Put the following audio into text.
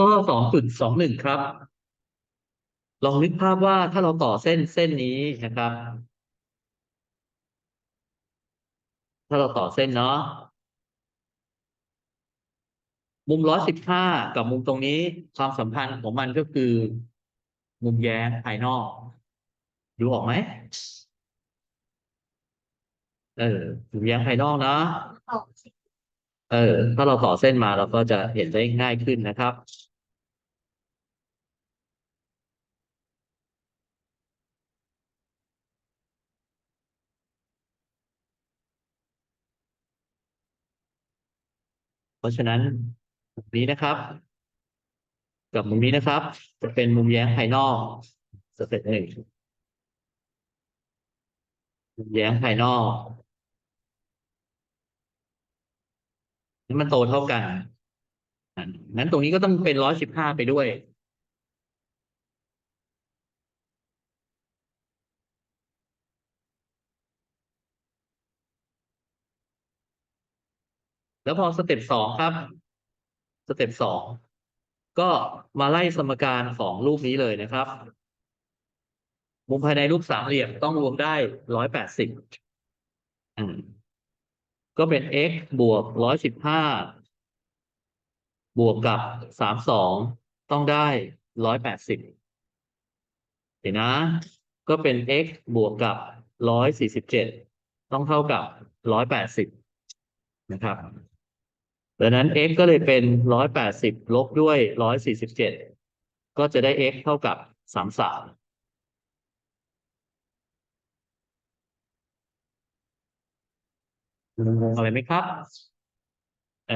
ข้อสองจุดสองหนึ่งครับ ลองนึกภาพว่าถ้าเราต่อเส้นเส้นนี้นะครับ ถ้าเราต่อเส้นเนาะมุมร้อยสิบห้ากับมุมตรงนี้ความสัมพันธ์ของมันก็คือ มุมแย้งภายนอกดูออกไหมเออมุมแย้งภายนอกนะออกสิ เออ ถ้าเราต่อเส้นมาเราก็จะเห็นได้ง่ายขึ้นนะครับ เพราะฉะนั้นมุมนี้นะครับ กับมุมนี้นะครับ จะเป็นมุมแย้งภายนอกสเต็ปหนึ่งมุมแย้งภายนอกนี่ มันโตเท่ากันอะงั้นตรงนี้ก็ต้องเป็นร้อยสิบห้าไปด้วย แล้วพอสเต็ปสองครับ สเต็ปสองก็มาไล่สมการของรูปนี้เลยนะครับ มุมภายในรูปสามเหลี่ยมต้องรวมได้ร้อยแปดสิบ ก็เป็น x บวกร้อยสิบห้าบวกกับสามสองต้องได้ร้อยแปดสิบเห็นนะ ก็เป็น x บวกกับร้อยสี่สิบเจ็ดต้องเท่ากับร้อยแปดสิบนะครับดังนั้น x ก็เลยเป็นร้อยแปดสิบลบด้วยร้อยสี่สิบเจ็ดก็จะได้ x เท่ากับสามสาม งงๆอะไรไหมครับ เออ